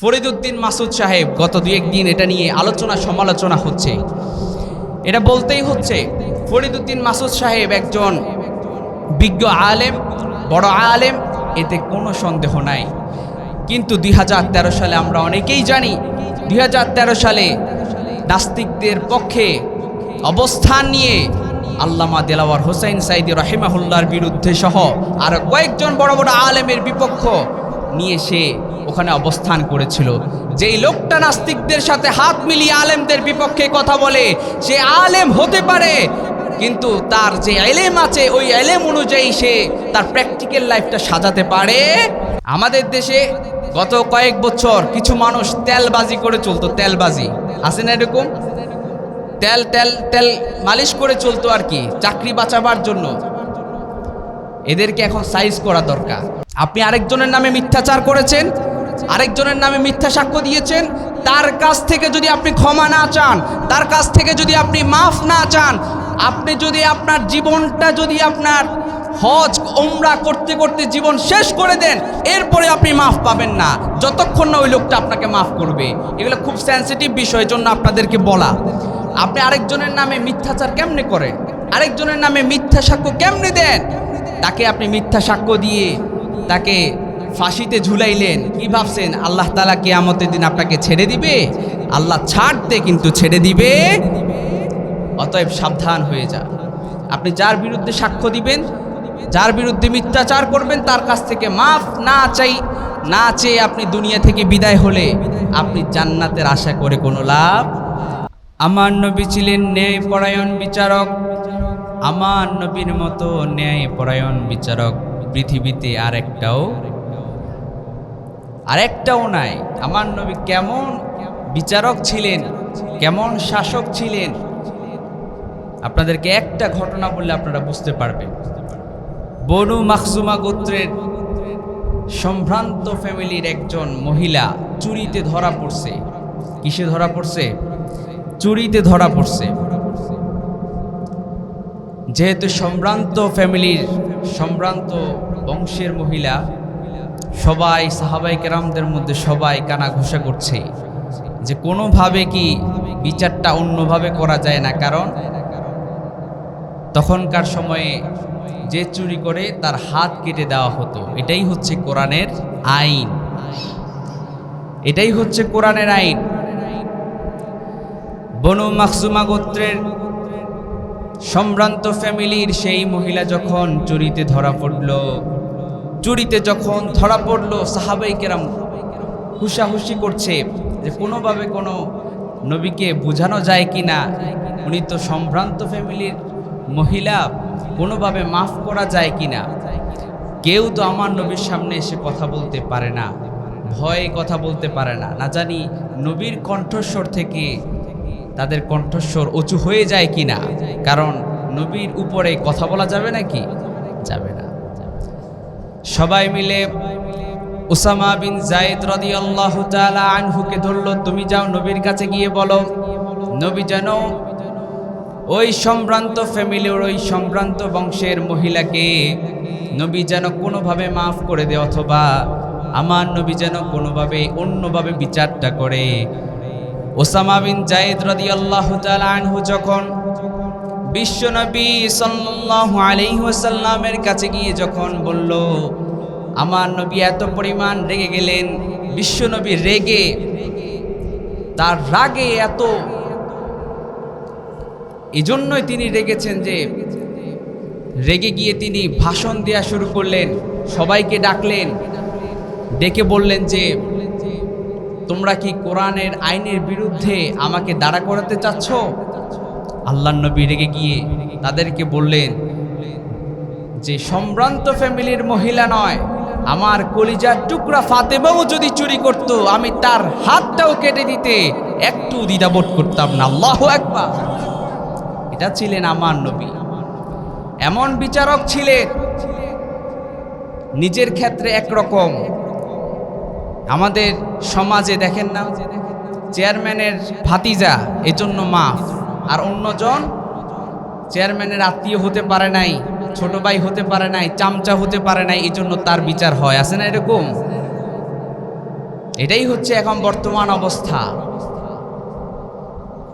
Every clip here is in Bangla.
ফরিদুদ্দিন মাসুদ সাহেব গত দু একদিন এটা নিয়ে আলোচনা, সমালোচনা হচ্ছে। এটা বলতেই হচ্ছে ফরিদুদ্দিন মাসুদ সাহেব একজন বিজ্ঞ আলেম, বড় আলেম, এতে কোনো সন্দেহ নাই। কিন্তু দুই হাজার তেরো সালে আমরা অনেকেই জানি, দুই হাজার তেরো সালে নাস্তিকদের পক্ষে অবস্থান নিয়ে আল্লামা দেলাওয়ার হোসেন সাইদি রহিমাহুল্লার বিরুদ্ধে সহ আর কয়েকজন বড় বড় আলেমের বিপক্ষ নিয়ে সে ওখানে অবস্থান করেছিল। যেই লোকটা নাস্তিকদের সাথে হাত মিলিয়ে আলেমদের বিপক্ষে কথা বলে, সে আলেম হতে পারে, কিন্তু তার যে এলেম আছে, ওই এলেম অনুযায়ী সে তার প্র্যাকটিক্যাল লাইফটা সাজাতে পারে। আমাদের দেশে গত কয়েক বছর কিছু মানুষ তেলবাজি করে চলতো, তেলবাজি। আছে না এরকম? তেল তেল তেল মালিশ করে চলতো আর কি, চাকরি বাঁচাবার জন্য। এদেরকে এখন সাইজ করা দরকার। আপনি আরেকজনের নামে মিথ্যাচার করেছেন? আরেকজনের নামে মিথ্যা সাক্ষ্য দিয়েছেন, তার কাছ থেকে যদি আপনি ক্ষমা না চান, তার কাছ থেকে যদি আপনি মাফ না চান, আপনি যদি আপনার জীবনটা যদি আপনার হজ ওমরা করতে করতে জীবন শেষ করে দেন, এরপরে আপনি মাফ পাবেন না। যতক্ষণ না ওই লোকটা আপনাকে মাফ করবে। এগুলো খুব সেন্সিটিভ বিষয়ের জন্য আপনাদেরকে বলা। আপনি আরেকজনের নামে মিথ্যাচার কেমনে করেন? আরেকজনের নামে মিথ্যা সাক্ষ্য কেমনে দেন? তাকে আপনি মিথ্যা সাক্ষ্য দিয়ে তাকে ফাঁসিতে ঝুলাইলেন। কি ভাবছেন? আল্লাহ তালা কি আমতের দিন আপনাকে ছেড়ে দিবে? আল্লাহ ছাড়তে কিন্তু ছেড়ে দিবে। অতএব সাবধান হয়ে যা। আপনি যার বিরুদ্ধে সাক্ষ্য দিবেন, যার বিরুদ্ধে মিথ্যাচার করবেন, তার কাছ থেকে মাফ না চাই, না চেয়ে আপনি দুনিয়া থেকে বিদায় হলে আপনি জান্নাতের আশা করে কোনো লাভ? আমার নবী ছিলেন ন্যায় পরায়ণ বিচারক। আমার নবীর মতো ন্যায় পরায়ণ বিচারক পৃথিবীতে আর একটাও আরেকটাও নাই। আমার নবী কেমন বিচারক ছিলেন, কেমন শাসক ছিলেন, আপনাদেরকে একটা ঘটনা বললে আপনারা বুঝতে পারবেন। বনু মাকসুমা গোত্রের সম্ভ্রান্ত ফ্যামিলির একজন মহিলা চুরিতে ধরা পড়ছে। কিসে ধরা পড়ছে? চুরিতে ধরা পড়ছে। যেহেতু সম্ভ্রান্ত ফ্যামিলির সম্ভ্রান্ত বংশের মহিলা সবাই সাহাবাই কেরামদের মধ্যে সবাই কানা ঘোষা করছে যে কোনোভাবে কি বিচারটা অন্যভাবে করা যায় না, কারণ তখনকার সময়ে যে চুরি করে তার হাত কেটে দেওয়া হতো। এটাই হচ্ছে কোরআনের আইন। এটাই হচ্ছে কোরআনের আইন। বনু মাকসুমা গোত্রের সম্ভ্রান্ত ফ্যামিলির সেই মহিলা যখন চুরিতে ধরা পড়ল চুরিতে যখন ধরা পড়ল সাহাবাই কেরাম হুসাহুসি করছে যে কোনোভাবে কোনো নবীকে বোঝানো যায় কি না উনি তো সম্ভ্রান্ত ফ্যামিলির মহিলা, কোনোভাবে মাফ করা যায় কি না কেউ তো আমার নবীর সামনে এসে কথা বলতে পারে না, ভয়ে কথা বলতে পারে না। না জানি নবীর কণ্ঠস্বর থেকে তাদের কণ্ঠস্বর উঁচু হয়ে যায় কি না কারণ নবীর উপরে কথা বলা যাবে নাকি? যাবে না। সবাই মিলে উসামা বিন জায়েদ রাদিয়াল্লাহু তাআলা আনহুকে ধরলো, তুমি যাও নবীর কাছে গিয়ে বলো, নবী যেন ওই সম্ভ্রান্ত ফ্যামিলির ওই সম্ভ্রান্ত বংশের মহিলাকে নবী যেন কোনোভাবে মাফ করে দেয় অথবা আমার নবী যেন কোনোভাবে অন্যভাবে বিচারটা করে। ওসামা বিন জায়েদ রাদিয়াল্লাহু তাআলা আনহু যখন বিশ্বনবী সাল্লাল্লাহু আলাইহি ওয়াসাল্লামের কাছে গিয়ে যখন বলল, আমার নবী এত পরিমাণ রেগে গেলেন, বিশ্বনবী রেগে, তার রাগে এত, এজন্যই তিনি রেগেছেন যে, রেগে গিয়ে তিনি ভাষণ দেওয়া শুরু করলেন, সবাইকে ডাকলেন, ডেকে বললেন যে, তোমরা কি কোরআনের আইনের বিরুদ্ধে আমাকে দাঁড়া করাতে চাচ্ছ? আল্লাহ নবী রেগে গিয়ে তাদেরকে বললেন, যে সম্ভ্রান্ত ফ্যামিলির মহিলা নয়, আমার কলিজার টুকরা ফাতেমাও যদি চুরি করত, আমি তার হাতটাও কেটে দিতে একটু দ্বিধাবোধ করতাম না। আল্লাহ একবার এটা ছিলেন আমার নবী। এমন বিচারক ছিলেন, নিজের ক্ষেত্রে একরকম। আমাদের সমাজে দেখেন না, চেয়ারম্যানের ভাতিজা, এজন্য মাফ। আর অন্যজন চেয়ারম্যানের আত্মীয় হতে পারে নাই, ছোট ভাই হতে পারে নাই, চামচা হতে পারে নাই এই জন্য তার বিচার হয়। আছে না এরকম? এটাই হচ্ছে এখন বর্তমান অবস্থা।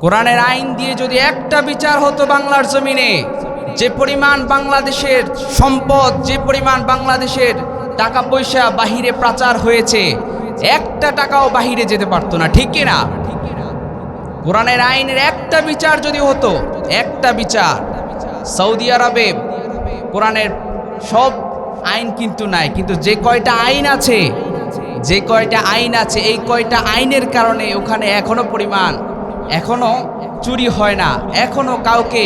কোরআনের আইন দিয়ে যদি একটা বিচার হতো বাংলার জমিনে, যে পরিমাণ বাংলাদেশের সম্পদ, যে পরিমাণ বাংলাদেশের টাকা পয়সা বাহিরে পাচার হয়েছে, একটা টাকাও বাহিরে যেতে পারতো না, ঠিক কিনা কোরআনের আইনের একটা বিচার যদি হতো, একটা বিচার। সৌদি আরবে কোরআনের সব আইন কিন্তু নাই, কিন্তু যে কয়টা আইন আছে, যে কয়টা আইন আছে, এই কয়টা আইনের কারণে ওখানে এখনও পরিমাণ, এখনও চুরি হয় না। এখনও কাউকে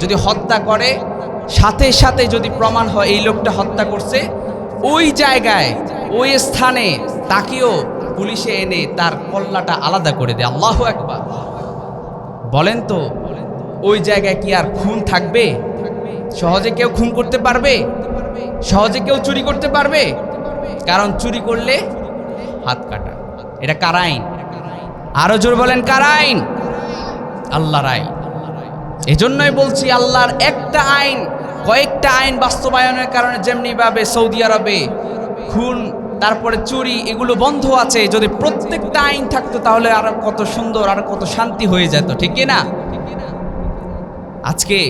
যদি হত্যা করে, সাথে সাথে যদি প্রমাণ হয় এই লোকটা হত্যা করছে, ওই জায়গায়, ওই স্থানে তাকেও পুলিশে এনে তার কল্লাটা আলাদা করে দেয়। আল্লাহ একবার বলেন তো, ওই জায়গায় কি আর খুন থাকবে? সহজে কেউ খুন করতে পারবে? সহজে কেউ চুরি করতে পারবে? কারণ চুরি করলে হাত কাটা। এটা কার আইন? আরও জোর বলেন, কার আইন? আল্লাহর আইন। এজন্যই বলছি, আল্লাহর একটা আইন, কয়েকটা আইন বাস্তবায়নের কারণে যেমনিভাবে সৌদি আরবে খুন তারপরে চুরি এগুলো বন্ধ আছে। যদি প্রত্যেকটা আইন থাকতো তাহলে আরও কত সুন্দর, আর কত শান্তি হয়ে যেত, ঠিক না? আজকে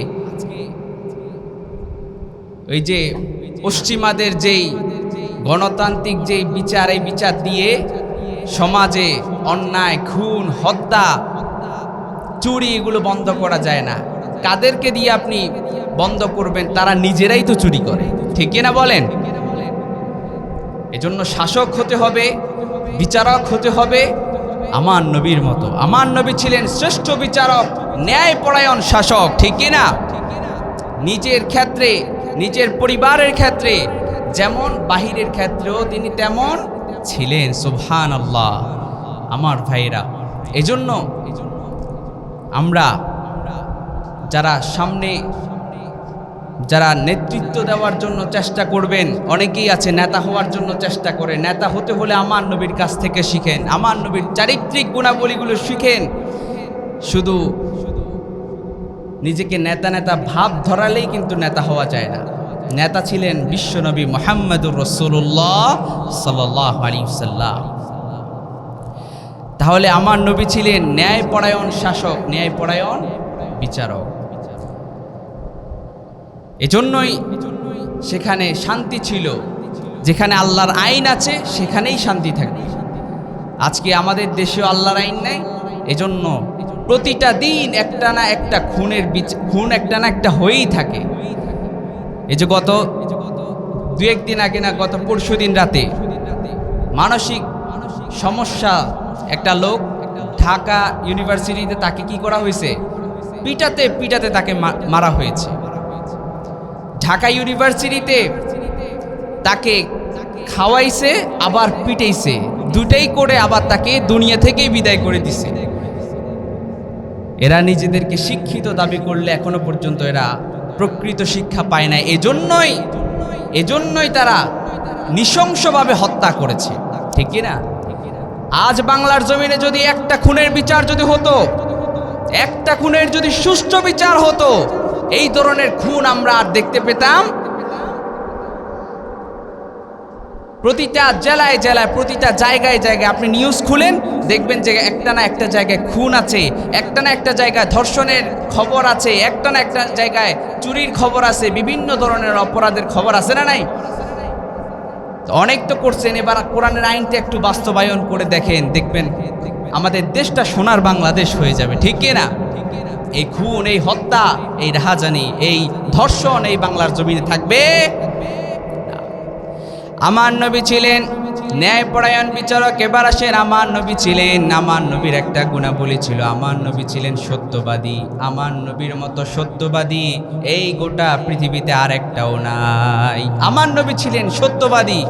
ওই যে পশ্চিমাদের যেই গণতান্ত্রিক যেই বিচার, এই বিচার দিয়ে সমাজে অন্যায়, খুন, হত্যা, চুরি এগুলো বন্ধ করা যায় না। কাদেরকে দিয়ে আপনি বন্ধ করবেন? তারা নিজেরাই তো চুরি করে, ঠিক না বলেন? এজন্য শাসক হতে হবে, বিচারক হতে হবে আমার নবীর মতো। আমার নবী ছিলেন শ্রেষ্ঠ বিচারক, ন্যায়পরায়ণ শাসক, ঠিক না? নিজের ক্ষেত্রে, নিজের পরিবারের ক্ষেত্রে, যেমন বাহিরের ক্ষেত্রেও তিনি তেমন ছিলেন সুবহান আল্লাহ আমার ভাইরা এজন্য আমরা যারা সামনে যারা নেতৃত্ব দেওয়ার জন্য চেষ্টা করবেন, অনেকেই আছে নেতা হওয়ার জন্য চেষ্টা করে। নেতা হতে হলে আমার নবীর কাছ থেকে শিখেন। আমার নবীর চারিত্রিক গুণাবলীগুলো শিখেন। শুধু নিজেকে নেতা নেতা ভাব ধরালেই কিন্তু নেতা হওয়া যায় না। নেতা ছিলেন বিশ্বনবী মোহাম্মদুর রসুল্লাহ সাল্লাহ সাল্লাম। তাহলে আমার নবী ছিলেন ন্যায়পরায়ণ শাসক, ন্যায়পরায়ণ বিচারক। এজন্যই সেখানে শান্তি ছিল। যেখানে আল্লাহর আইন আছে, সেখানেই শান্তি থাকবে। আজকে আমাদের দেশেও আল্লাহর আইন নাই, এজন্য প্রতিটা দিন একটা না একটা খুনের বিচ- খুন একটা না একটা হয়েই থাকে। এই যে গত দু একদিন আগে না গত পরশু দিন রাতে মানসিক সমস্যা একটা লোক ঢাকা ইউনিভার্সিটিতে তাকে কি করা হয়েছে? পিটাতে পিটাতে তাকে মারা হয়েছে। ঢাকা ইউনিভার্সিটিতে তাকে খাওয়াইছে, আবার পিটাইছে। দুটাই করে আবার তাকে দুনিয়া থেকেই বিদায় করে দিছে। এরা নিজেদেরকে শিক্ষিত দাবি করলে এখনও পর্যন্ত এরা প্রকৃত শিক্ষা পায় না। এজন্যই এজন্যই তারা নৃশংসভাবে হত্যা করেছে। ঠিক না? আজ বাংলার জমিনে যদি একটা খুনের বিচার যদি হতো, একটা খুনের যদি সুষ্ঠু বিচার হতো এই ধরনের খুন আমরা আর দেখতে পেতাম। প্রতিটা জেলায় জেলায়, প্রতিটা জায়গায় জায়গায় আপনি নিউজ খুলেন, দেখবেন যে একটা না একটা জায়গায় খুন আছে, একটা না একটা জায়গায় ধর্ষণের খবর আছে, একটা না একটা জায়গায় চুরির খবর আছে, বিভিন্ন ধরনের অপরাধের খবর আছে না নাই? অনেক তো করছেন, এবার কোরআনের আইনটা একটু বাস্তবায়ন করে দেখেন, দেখবেন আমাদের দেশটা সোনার বাংলাদেশ হয়ে যাবে, ঠিক না ঠিক না? এই খুন, এই হত্যা, এই রাহাজানি, এই ধর্ষণ এই বাংলার জমিনে থাকবে? আমার নবী ছিলেন ন্যায়পরায়ণ বিচারক, এবার আসেন আমার নবী ছিলেন, আমার নবীর একটা গুণাবলী ছিল, আমার নবী ছিলেন সত্যবাদী, আমার নবীর মতো সত্যবাদী, এই গোটা পৃথিবীতে আর একটাও নাই। আমার নবী ছিলেন সত্যবাদী,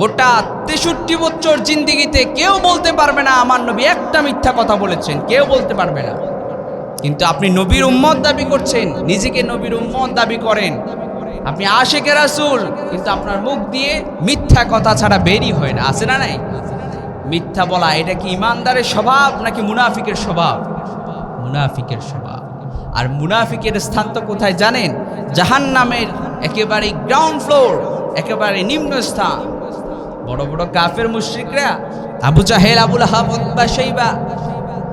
গোটা তেষট্টি বছর জিন্দিগিতে কেউ বলতে পারবে না, আমার নবী একটা মিথ্যা কথা বলেছেন, কেউ বলতে পারবে না। কিন্তু আপনি নবীর উম্মত দাবি করছেন, নিজেকে নবীর উম্মত দাবি করেন। আপনি আশেকে রাসুল, কিন্তু আপনার মুখ দিয়ে মিথ্যা কথা ছাড়া বেরই হয় না। আছে না নাই? মিথ্যা বলা, এটা কি ইমানদারের স্বভাব নাকি মুনাফিকের স্বভাব? মুনাফিকের স্বভাব। আর মুনাফিকের স্থান তো কোথায় জানেন? জাহান নামের একেবারে গ্রাউন্ড ফ্লোর একেবারে নিম্ন স্থান বড় বড় কাফের মুশ্রিকরা, আবু জাহেল, আবুল আহাব বা সেইবা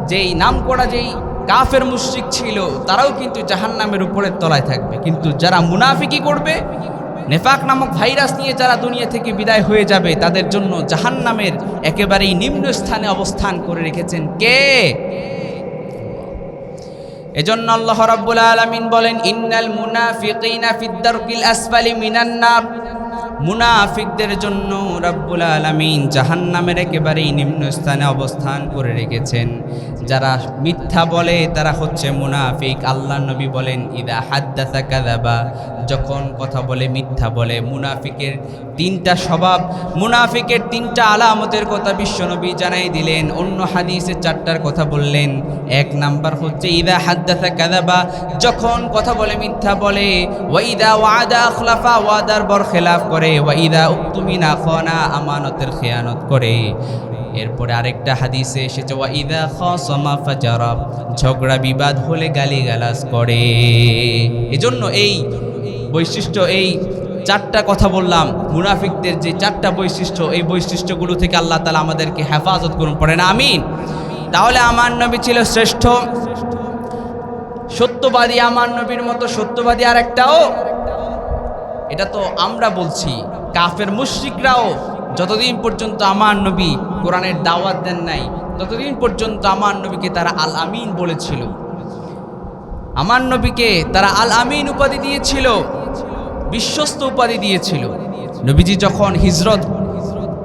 যেই নাম করা যেই কাফের মুশরিক ছিল, তারাও কিন্তু জাহান্নামের উপরের তলায় থাকবে। কিন্তু যারা মুনাফিকি করবে, নেফাক নামক ভাইরাস নিয়ে যারা দুনিয়া থেকে বিদায় হয়ে যাবে, তাদের জন্য জাহান্নামের একেবারেই নিম্ন স্থানে অবস্থান করে রেখেছেন কে? এজন্য আল্লাহ রাব্বুল আলামিন বলেন, ইন্নাল মুনাফিকিনা ফিদ দারকিল আসফালি মিনান নার। মুনাফিকদের জন্য রাব্বুল আলামিন জাহান্নামের একেবারেই নিম্ন স্থানে অবস্থান করে রেখেছেন। যারা মিথ্যা বলে, তারা হচ্ছে মুনাফিক। আল্লাহ নবী বলেন, ইদা হাদ্দাসা কাযাবা। যখন কথা বলে, মিথ্যা বলে, মুনাফিকের তিনটা স্বভাব, মুনাফিকের তিনটা আলামতের কথা বিশ্বনবী জানাই দিলেন। অন্য হাদিসে চারটার কথা বললেন। এক নাম্বার হচ্ছে, ইদা হাদ্দাসা কাযাবা। যখন কথা বলে, মিথ্যা বলে ওয়াইদা ওয়াদা আখলাফা, ওয়াদার বর খেলাফ করে ওয়াইদা উক্তুমিনা খানা, আমানতের খেয়ানত করে। এরপরে আরেকটা হাদিসে এসেছে ওয়াইদা খাসামা ফাজারা ঝগড়া বিবাদ হলে গালিগালাজ করে। এজন্য এই বৈশিষ্ট্য, এই চারটা কথা বললাম, মুনাফিকদের যে চারটা বৈশিষ্ট্য, এই বৈশিষ্ট্যগুলো থেকে আল্লাহ তালা আমাদেরকে হেফাজত করুন পড়ে না আমিন। তাহলে আমার নবী ছিল শ্রেষ্ঠ, সত্যবাদী আমার নবীর মতো সত্যবাদী আর একটাও এটা তো আমরা বলছি, কাফের মুশরিকরাও যতদিন পর্যন্ত আমার নবী কোরআনের দাওয়াত দেন নাই, ততদিন পর্যন্ত আমার নবীকে তারা আল আমিন বলেছিল। আমার নবীকে তারা আল আমিন উপাধি দিয়েছিল, বিশ্বস্ত উপাধি দিয়েছিল। নবীজি যখন হিজরত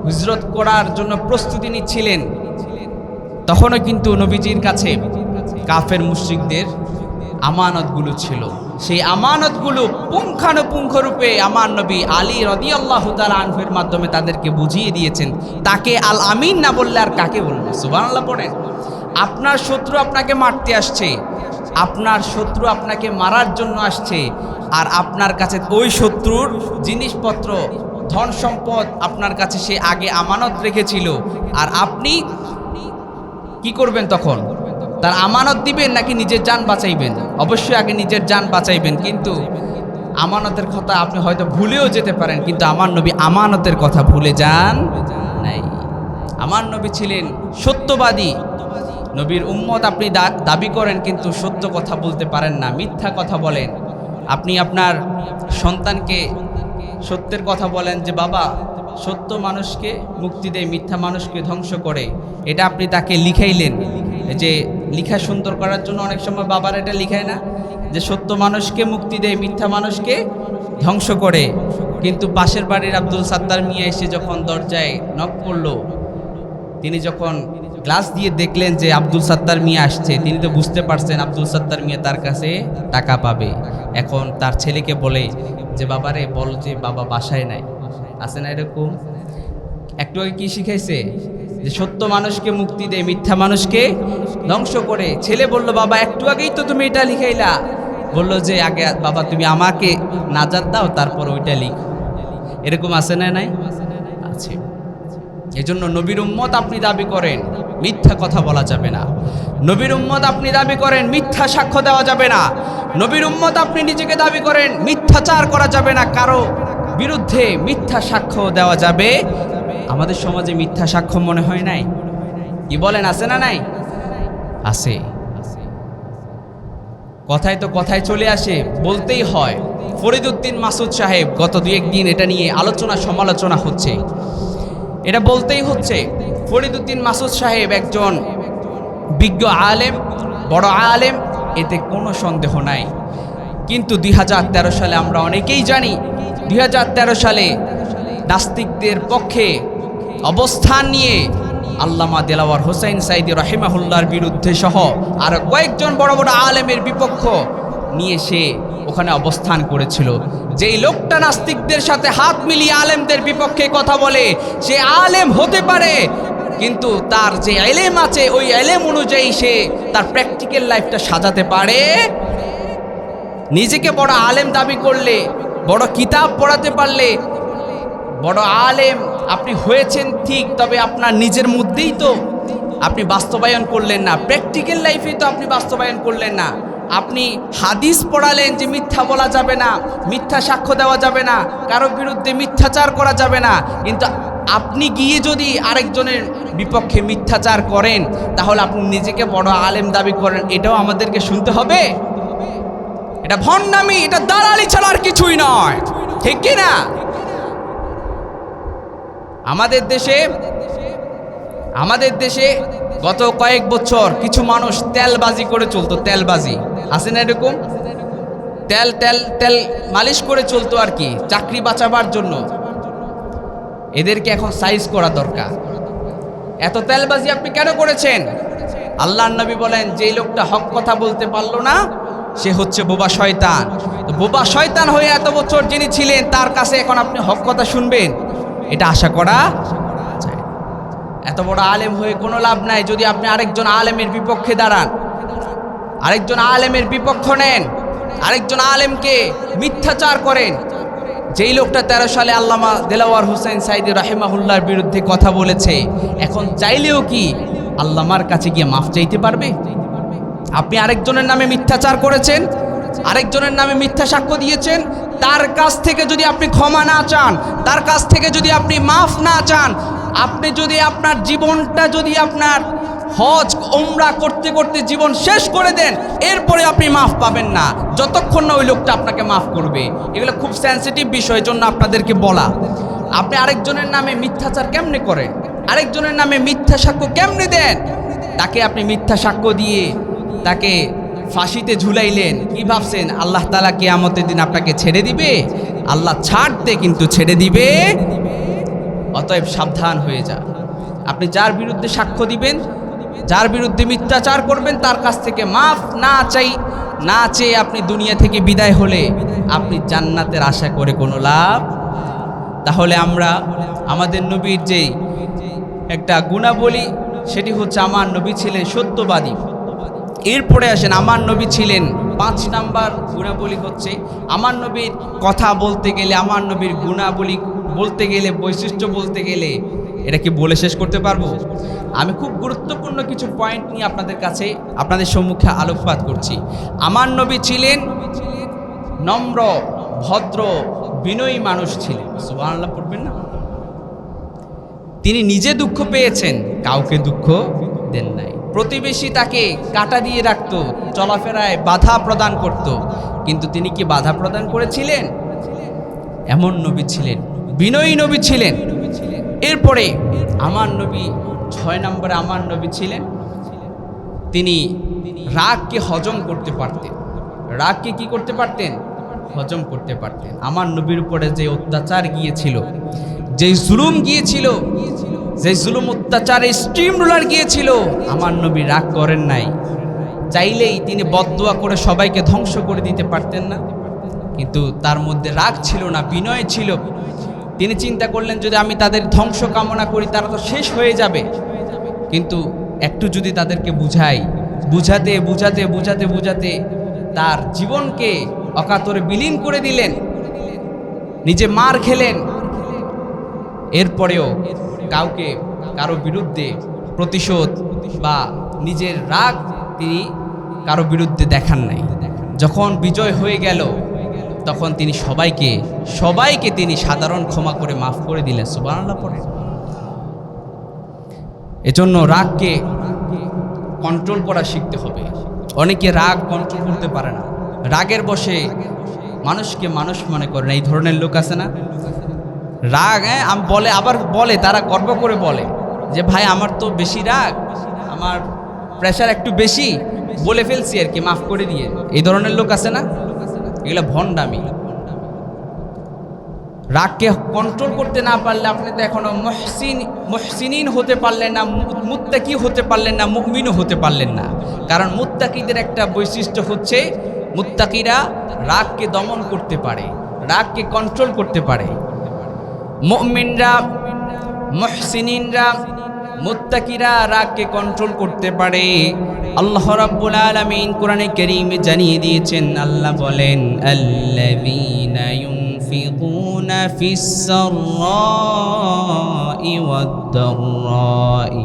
হিজরত করার জন্য প্রস্তুতি নিচ্ছিলেন, তখনও কিন্তু নবীজির কাছে কাফের মুশরিকদের আমানতগুলো ছিল। সেই আমানতগুলো পুঙ্খানুপুঙ্খ রূপে আমার নবী আলী রদিয়াল্লাহ তাল আনহুর মাধ্যমে তাদেরকে বুঝিয়ে দিয়েছেন। তাকে আল আমিন না বললে আর কাকে বলব? সুবহানাল্লাহ পড়েন। আপনার শত্রু আপনাকে মারতে আসছে। আপনার শত্রু আপনাকে মারার জন্য আসছে। আর আপনার কাছে ওই শত্রুর জিনিসপত্র, ধন সম্পদ আপনার কাছে সে আগে আমানত রেখেছিল। আর আপনি কি করবেন তখন? তার আমানত দিবেন নাকি নিজের যান বাঁচাইবেন? অবশ্যই আগে নিজের যান বাঁচাইবেন, কিন্তু আমানতের কথা আপনি হয়তো ভুলেও যেতে পারেন, কিন্তু আমার নবী আমানতের কথা ভুলে যান নাই। আমার নবী ছিলেন সত্যবাদী। নবীর উম্মত আপনি দাবি করেন, কিন্তু সত্য কথা বলতে পারেন না, মিথ্যা কথা বলেন। আপনি আপনার সন্তানকে সত্যের কথা বলেন যে, বাবা, সত্য মানুষকে মুক্তি দেয়, মিথ্যা মানুষকে ধ্বংস করে। এটা আপনি তাকে লিখাইলেন। যে লিখা সুন্দর করার জন্য অনেক সময় বাবার এটা লিখায় না, যে সত্য মানুষকে মুক্তি দেয়, মিথ্যা মানুষকে ধ্বংস করে। কিন্তু পাশের বাড়ির আব্দুল সাত্তার মিয়া এসে যখন দরজায় নক করল, তিনি যখন গ্লাস দিয়ে দেখলেন যে আব্দুল সাত্তার মিয়া আসছে, তিনি তো বুঝতে পারছেন আব্দুল সাত্তার মিয়া তার কাছে টাকা পাবে। এখন তার ছেলেকে বলে যে, বাবারে, বল যে বাবা বাসায় নাই। আছে না এরকম? একটু আগে কি শিখাইছে? যে সত্য মানুষকে মুক্তি দেয়, মিথ্যা মানুষকে ধ্বংস করে। ছেলে বলল, বাবা, একটু আগেই তো তুমি এটা লিখাইলা। বলল যে, আগে বাবা, তুমি আমাকে নাজাত দাও, তারপর ওইটা লিখ। এরকম আছে না নাই? আছে। এজন্য নবীর উম্মত আপনি দাবি করেন, মিথ্যা কথা বলা যাবে না। নবীর উম্মত আপনি দাবি করেন, মিথ্যা সাক্ষ্য দেওয়া যাবে না। নবীর উম্মত আপনি নিজেকে দাবি করেন, মিথ্যাচার করা যাবে না। কারও বিরুদ্ধে মিথ্যা সাক্ষ্য দেওয়া যাবে আমাদের সমাজে মিথ্যা সাক্ষ্য মনে হয় নাই? কি বলেন, আছে না নাই? আছে। কথায় তো কথায় চলে আসে, বলতেই হয়। ফরিদুদ্দিন মাসুদ সাহেব গত দু একদিন এটা নিয়ে আলোচনা সমালোচনা হচ্ছে। এটা বলতেই হচ্ছে ফরিদুদ্দিন মাসুদ সাহেব একজন বিজ্ঞ আলেম, বড় আলেম, এতে কোনো সন্দেহ নাই। কিন্তু দুই হাজার তেরো সালে আমরা অনেকেই জানি, দুই হাজার তেরো সালে নাস্তিকদের পক্ষে অবস্থান নিয়ে আল্লামা দেলাওয়ার হোসেন সাইদি রহিমাহুল্লার বিরুদ্ধে সহ আর কয়েকজন বড় বড় আলেমের বিপক্ষ নিয়ে সে ওখানে অবস্থান করেছিল। যেই লোকটা নাস্তিকদের সাথে হাত মিলিয়ে আলেমদের বিপক্ষে কথা বলে, সে আলেম হতে পারে, কিন্তু তার যে এলেম আছে, ওই এলেম অনুযায়ী সে তার প্র্যাকটিক্যাল লাইফটা সাজাতে পারে। নিজেকে বড় আলেম দাবি করলে, বড় কিতাব পড়াতে পারলে, বড় আলেম আপনি হয়েছেন ঠিক, তবে আপনার নিজের মধ্যেই তো আপনি বাস্তবায়ন করলেন না। প্র্যাকটিক্যাল লাইফে তো আপনি বাস্তবায়ন করলেন না। আপনি হাদিস পড়ালেন যে মিথ্যা বলা যাবে না, মিথ্যা সাক্ষ্য দেওয়া যাবে না, কারও বিরুদ্ধে মিথ্যাচার করা যাবে না। কিন্তু আপনি গিয়ে যদি আরেকজনের বিপক্ষে মিথ্যাচার করেন, তাহলে আপনি নিজেকে বড় আলেম দাবি করেন, এটাও আমাদেরকে শুনতে হবে। এটা ভণ্ডামি, এটা দালালি ছাড়া আর কিছুই নয়। ঠিক কি না? আমাদের দেশে আমাদের দেশে গত কয়েক বছর কিছু মানুষ তেলবাজি করে চলতো, তেলবাজি। আছে না এরকম? তেল তেল তেল মালিশ করে চলতো আর কি, চাকরি বাঁচাবার জন্য। এদেরকে এখন সাইজ করা দরকার। এত তেলবাজি আপনি কেন করেছেন? আল্লাহ নবী বলেন, যেই লোকটা হক কথা বলতে পারল না, সে হচ্ছে বোবা শয়তান। বোবা শয়তান হয়ে এত বছর যিনি ছিলেন, তার কাছে এখন আপনি হক কথা শুনবেন। এটা আশা করা যায়। এত বড় আলেম হয়ে কোনো লাভ নাই যদি আপনি আরেকজন আলেমের বিপক্ষে দাঁড়ান। আরেকজন আলেমের বিপক্ষ নেন। আরেকজন আলেমকে মিথ্যাচার করেন। যেই লোকটা তেরো সালে আল্লামা দেলাওয়ার হুসেন সাইদি রাহেমাহুল্লার বিরুদ্ধে কথা বলেছে, এখন চাইলেও কি আল্লামার কাছে গিয়ে মাফ চাইতে পারবে? আপনি আরেকজনের নামে মিথ্যাচার করেছেন? আরেকজনের নামে মিথ্যা সাক্ষ্য দিয়েছেন। তার কাছ থেকে যদি আপনি ক্ষমা না চান, তার কাছ থেকে যদি আপনি মাফ না চান, আপনি যদি আপনার জীবনটা যদি আপনার হজ ওমরা করতে করতে জীবন শেষ করে দেন, এরপরে আপনি মাফ পাবেন না। যতক্ষণ না ওই লোকটা আপনাকে মাফ করবে। এগুলো খুব সেন্সিটিভ বিষয়ের জন্য আপনাদেরকে বলা। আপনি আরেকজনের নামে মিথ্যাচার কেমনে করেন? আরেকজনের নামে মিথ্যা সাক্ষ্য কেমনে দেন? তাকে আপনি মিথ্যা সাক্ষ্য দিয়ে তাকে ফাঁসিতে ঝুলাইলেন। কি ভাবছেন? আল্লাহ তালা কি আমতের দিন আপনাকে ছেড়ে দিবে? আল্লাহ ছাড়তে কিন্তু ছেড়ে দিবে। অতএব সাবধান হয়ে যা। আপনি যার বিরুদ্ধে সাক্ষ্য দিবেন, যার বিরুদ্ধে মিথ্যাচার করবেন, তার কাছ থেকে মাফ না চাই, না চেয়ে আপনি দুনিয়া থেকে বিদায় হলে আপনি জান্নাতের আশা করে কোনো লাভ তাহলে আমরা আমাদের নবীর যেই একটা গুণাবলী, সেটি হচ্ছে আমার নবী ছিলেন সত্যবাদী। এরপরে আসেন, আমার নবী ছিলেন। পাঁচ নাম্বার গুণাবলী হচ্ছে, আমার নবীর কথা বলতে গেলে, আমার নবীর গুণাবলী বলতে গেলে, বৈশিষ্ট্য বলতে গেলে, এটা কি বলে শেষ করতে পারব? আমি খুব গুরুত্বপূর্ণ কিছু পয়েন্ট নিয়ে আপনাদের কাছে, আপনাদের সম্মুখে আলোকপাত করছি। আমার নবী ছিলেন নম্র, ভদ্র, বিনয়ী মানুষ ছিলেন। সুবহানাল্লাহ পড়বেন না? তিনি নিজে দুঃখ পেয়েছেন, কাউকে দুঃখ দেন নাই। প্রতিবেশী তাকে কাটা দিয়ে রাখতো, চলাফেরায় বাধা প্রদান করত। কিন্তু তিনি কি বাধা প্রদান করেছিলেন? এমন নবী ছিলেন, বিনয়ী নবী ছিলেন। এরপরে আমার নবী, ছয় নম্বরে আমার নবী ছিলেন। তিনি রাগকে হজম করতে পারতেন। রাগকে কি করতে পারতেন? হজম করতে পারতেন। আমার নবীর উপরে যে অত্যাচার গিয়েছিল, যে জুলুম গিয়েছিল যে জুলুম অত্যাচারে স্ট্রিম রুলার গিয়েছিল, আমার নবী রাগ করেন নাই। চাইলেই তিনি বদদোয়া করে সবাইকে ধ্বংস করে দিতে পারতেন না। কিন্তু তার মধ্যে রাগ ছিল না, বিনয় ছিল। তিনি চিন্তা করলেন, যদি আমি তাদের ধ্বংস কামনা করি, তারা তো শেষ হয়ে যাবে। কিন্তু একটু যদি তাদেরকে বুঝাই, বুঝাতে বুঝাতে বুঝাতে বুঝাতে তার জীবনকে অকাতরে বিলীন করে দিলেন। নিজে মার খেলেন। এরপরেও কাউকে কারও বিরুদ্ধে প্রতিশোধ বা নিজের রাগ তিনি কারও বিরুদ্ধে দেখান নাই। যখন বিজয় হয়ে গেল, তখন তিনি সবাইকে সবাইকে তিনি সাধারণ ক্ষমা করে মাফ করে দিলেন। সুবহানাল্লাহ পরে এজন্য রাগকে কন্ট্রোল করা শিখতে হবে। অনেকে রাগ কন্ট্রোল করতে পারে না। রাগের বসে মানুষকে মানুষ মনে করে না এই ধরনের লোক আছে না? রাগ হ্যাঁ বলে, আবার বলে, তারা গর্ব করে বলে যে, ভাই, আমার তো বেশি রাগ, আমার প্রেশার একটু বেশি। বলে ফেলছি আর কি, মাফ করে দিয়ে। এই ধরনের লোক আছে না? এগুলো ভণ্ডামি। রাগকে কন্ট্রোল করতে না পারলে আপনি তো এখনও মহসিন, মহসিনিন হতে পারলেন না মুত্তাকি হতে পারলেন না, মুমিনও হতে পারলেন না। কারণ মুত্তাকিদের একটা বৈশিষ্ট্য হচ্ছে, মুত্তাকিরা রাগকে দমন করতে পারে, রাগকে কন্ট্রোল করতে পারে। মুমিনরা মহসিনিনরা মুত্তাকিরা রাগকে কন্ট্রোল করতে পারে আল্লাহ রাব্বুল আলামিন কোরআনে কারীমে জানিয়ে দিয়েছেন আল্লাহ বলেন আল্লাযীনা ইউনফিকুনা ফিস সাররাই ওয়াদ-দাররাই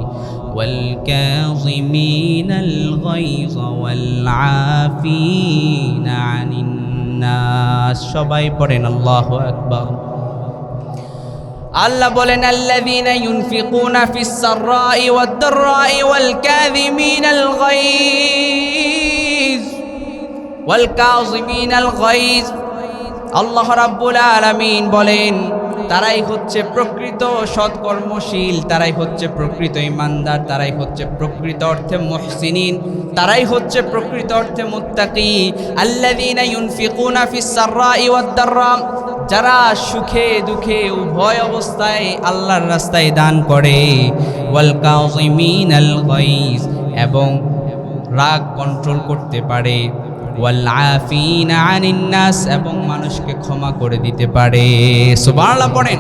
والكاظمين الغيظ والعافين عن الناس সবাই পড়েন আল্লাহু আকবার আল্লাহ বলেন, আল্লাযীনা ইউনফিকুনা ফিস সাররাই ওয়াদ দাররাই ওয়াল কাযিমিনাল গায়জ ওয়াল কাযিমিনাল গায়জ। আল্লাহ রাব্বুল আলামিন বলেন, তারাই হচ্ছে প্রকৃত সৎকর্মশীল, তারাই হচ্ছে প্রকৃত ইমানদার, তারাই হচ্ছে প্রকৃত অর্থে মুহসিনিন, তারাই হচ্ছে প্রকৃত অর্থে মুত্তাকি। আল্লাযীনা ইউনফিকুনা ফিস সাররাই ওয়াদ দাররা যারা সুখে দুঃখে উভয় অবস্থায় আল্লাহর রাস্তায় দান করে, ওয়াল এবং রাগ কন্ট্রোল করতে পারে, ওয়াল এবং মানুষকে ক্ষমা করে দিতে পারে। সুবহানাল্লাহ পড়েন।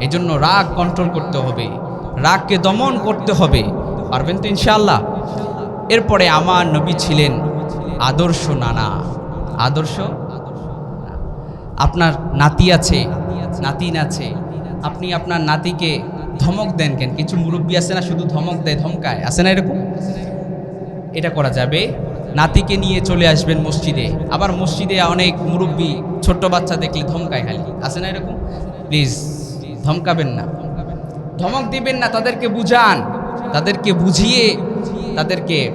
এই জন্য রাগ কন্ট্রোল করতে হবে, রাগকে দমন করতে হবে, পারবেন তো ইনশাআল্লাহ? এরপরে আমার নবী ছিলেন আদর্শ নানা। আদর্শ? আপনার নাতি আছে, নাতিন আছে, আপনি আপনার নাতিকে ধমক দেন কেন? কিছু মুরব্বী আছে না শুধু ধমক দেয়, ধমকায়? আছে না এরকম? এটা করা যাবে। নাতিকে নিয়ে চলে আসবেন মসজিদে। আবার মসজিদে অনেক মুরব্বী ছোট্ট বাচ্চা দেখলে ধমকায় খালি। আছে না এরকম? প্লিজ, ধমকাবেন না। ধমক দিবেন না, তাদেরকে বুঝান। তাদেরকে বুঝিয়ে তাদেরকে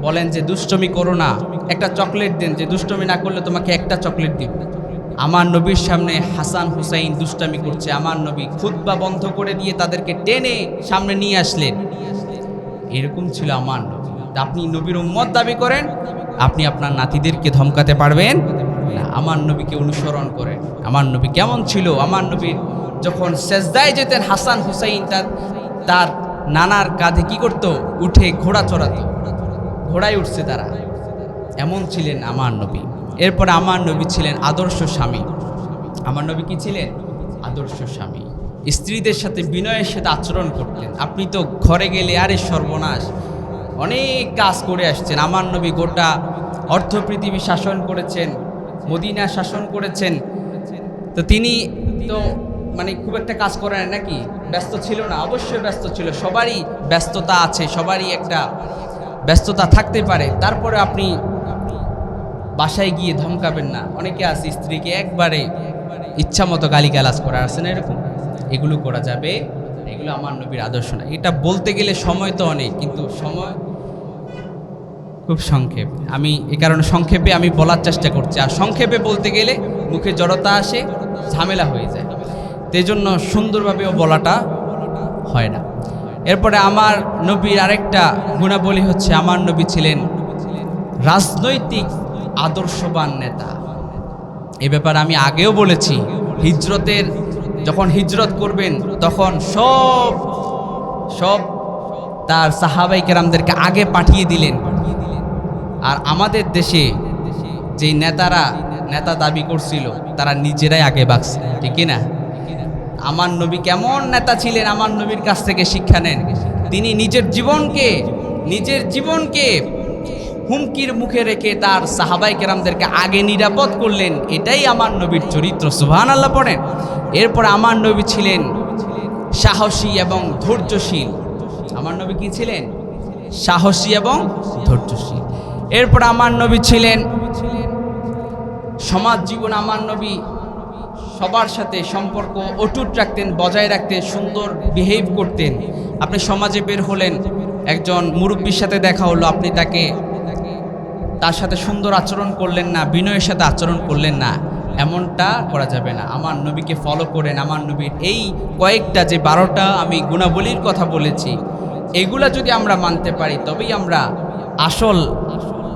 বলেন যে, দুষ্টমি করো না। একটা চকলেট দেন যে, দুষ্টমি না করলে তোমাকে একটা চকলেট দিব। আমার নবীর সামনে হাসান হুসাইন দুষ্টামি করছে। আমার নবী খুদ্া বন্ধ করে দিয়ে তাদেরকে টেনে সামনে নিয়ে আসলেন। এরকম ছিল আমার নবী। আপনি নবীর উম্মত দাবি করেন? আপনি আপনার নাতিদেরকে ধমকাতে পারবেন? না, আমার নবীকে অনুসরণ করেন। আমার নবী কেমন ছিল? আমার নবীর যখন সেজদায় যেতেন, হাসান হুসাইন তার তার নানার কাঁধে কি করত? উঠে ঘোড়া চড়াতো। ঘোড়ায় উঠছে তারা। এমন ছিলেন আমার নবী। এরপরে আমার নবী ছিলেন আদর্শ স্বামী। আমার নবী কি ছিলেন? আদর্শ স্বামী। স্ত্রীদের সাথে বিনয়ের সাথে আচরণ করতেন। আপনি তো ঘরে গেলে আরে সর্বনাশ। অনেক কাজ করে আসছেন। আমার নবী গোটা অর্থ পৃথিবী শাসন করেছেন, মদিনা শাসন করেছেন। তো তিনি তো মানে খুব একটা কাজ করেন নাকি? ব্যস্ত ছিল না? অবশ্যই ব্যস্ত ছিল। সবারই ব্যস্ততা আছে, সবারই একটা ব্যস্ততা থাকতে পারে। তারপরে আপনি বাসায় গিয়ে ধমকাবেন না। অনেকে আছে স্ত্রীকে একবারে ইচ্ছা মতো গালিগালাজ করা আছে না এরকম? এগুলো করা যাবে, এগুলো আমার নবীর আদর্শ না। এটা বলতে গেলে সময় তো অনেক, কিন্তু সময় খুব সংক্ষেপ। আমি এ কারণে সংক্ষেপে আমি বলার চেষ্টা করছি। আর সংক্ষেপে বলতে গেলে মুখে জড়তা আসে, ঝামেলা হয়ে যায়। সেই জন্য সুন্দরভাবেও বলাটা হয় না। এরপরে আমার নবীর আরেকটা গুণাবলী হচ্ছে, আমার নবী ছিলেন রাজনৈতিক আদর্শবান নেতা। এ ব্যাপারে আমি আগেও বলেছি, হিজরতের যখন হিজরত করবেন, তখন সব সব তার সাহাবাই কেরামদেরকে আগে পাঠিয়ে দিলেন। আর আমাদের দেশে যেই নেতারা নেতা দাবি করছিল, তারা নিজেরাই আগে বাঁচছে ঠিক না? আমার নবী কেমন নেতা ছিলেন, আমার নবীর কাছ থেকে শিক্ষা নেন। তিনি নিজের জীবনকে নিজের জীবনকে হুমকির মুখে রেখে তার সাহাবাই কেরামদেরকে আগে নিরাপদ করলেন, এটাই আমার নবীর চরিত্র সুবহান আল্লাহ পড়েন। এরপর আমার নবী ছিলেন সাহসী এবং ধৈর্যশীল। আমার নবী কি ছিলেন? সাহসী এবং ধৈর্যশীল। এরপর আমার নবী ছিলেন সমাজ জীবন, আমার নবী সবার সাথে সম্পর্ক অটুট রাখতেন, বজায় রাখতেন, সুন্দর বিহেভ করতেন। আপনি সমাজে বের হলেন, একজন মুরব্বীর সাথে দেখা হলো, আপনি তাকে তার সাথে সুন্দর আচরণ করলেন না, বিনয়ের সাথে আচরণ করলেন না, এমনটা করা যাবে না। আমার নবীকে ফলো করেন, আমার নবীর এই কয়েকটা যে বারোটা আমি গুণাবলীর কথা বলেছি, এগুলা যদি আমরা মানতে পারি, তবেই আমরা আসল,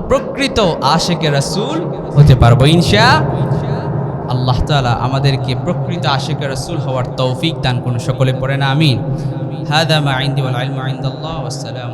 প্রকৃত আশেকে রাসূল হতে পারব। ইনশা আল্লাহ তাআলা আমাদেরকে প্রকৃত আশেকে রাসূল হওয়ার তৌফিক দান করুন, সকলে পড়ে না, আমিন। হাদা মা ইনদি ওয়াল ইলমু ইনদাল্লাহ, ওয়াসসালামু